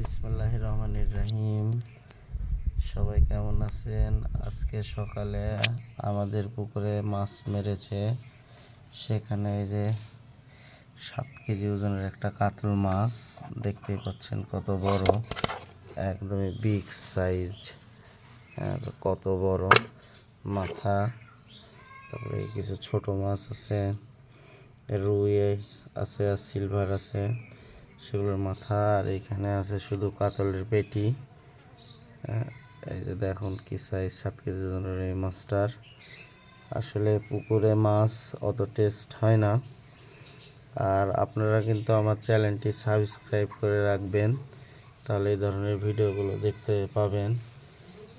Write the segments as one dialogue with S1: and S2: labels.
S1: বিসমুল্লাহ রহমানির রহিম। সবাই কেমন আছেন? আজকে সকালে আমাদের পুকুরে মাছ মেরেছে। সেখানে এই যে সাত কেজি ওজনের একটা কাতল মাছ, দেখতেই পাচ্ছেন কত বড়, একদমই বিগ সাইজ কত বড় মাথা। তারপরে কিছু ছোট মাছ আছে, রুই আছে আর সিলভার আছে। সেগুলোর মাথা আর এখানে আছে শুধু কাতলের পেটি। হ্যাঁ, এই যে দেখুন কি সাইজ সাত কেজি ওজনের এই মাছটার। আসলে পুকুরে মাছ অত টেস্ট হয় না। আর আপনারা কিন্তু আমার চ্যানেলটি সাবস্ক্রাইব করে রাখবেন তাহলে এই ধরনের ভিডিওগুলো দেখতে পাবেন।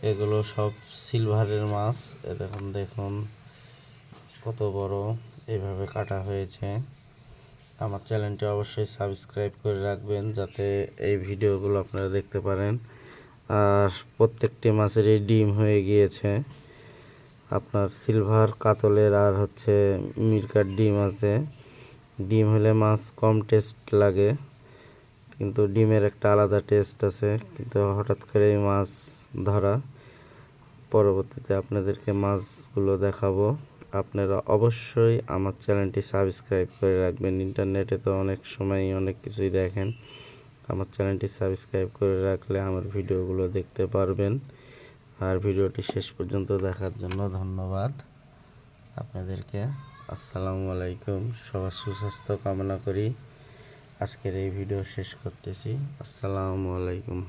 S1: এগুলো সব সিলভারের মাছ। এ দেখুন দেখুন কত বড় এভাবে কাটা হয়েছে। আমার চ্যানেলটি অবশ্যই সাবস্ক্রাইব করে রাখবেন যাতে এই ভিডিওগুলো আপনারা দেখতে পারেন। আর প্রত্যেকটি মাছেরই ডিম হয়ে গিয়েছে। আপনার সিলভার কাতলের, আর হচ্ছে মিরকার ডিম আছে। ডিম হলে মাছ কম টেস্ট লাগে, কিন্তু ডিমের একটা আলাদা টেস্ট আছে। কিন্তু হঠাৎ করে মাছ ধরা, পরবর্তীতে আপনাদেরকে মাছগুলো দেখাবো। আপনারা অবশ্যই আমার চ্যানেলটি সাবস্ক্রাইব করে রাখবেন। ইন্টারনেটে তো অনেক সময় অনেক কিছুই দেখেন। আমার চ্যানেলটি সাবস্ক্রাইব করে রাখলে আমার ভিডিওগুলো দেখতে পারবেন। আর ভিডিওটি শেষ পর্যন্ত দেখার জন্য ধন্যবাদ। আপনাদেরকে আসসালামু আলাইকুম। সবার সুস্বাস্থ্য কামনা করি। আজকের এই ভিডিও শেষ করতেছি। আসসালামু আলাইকুম।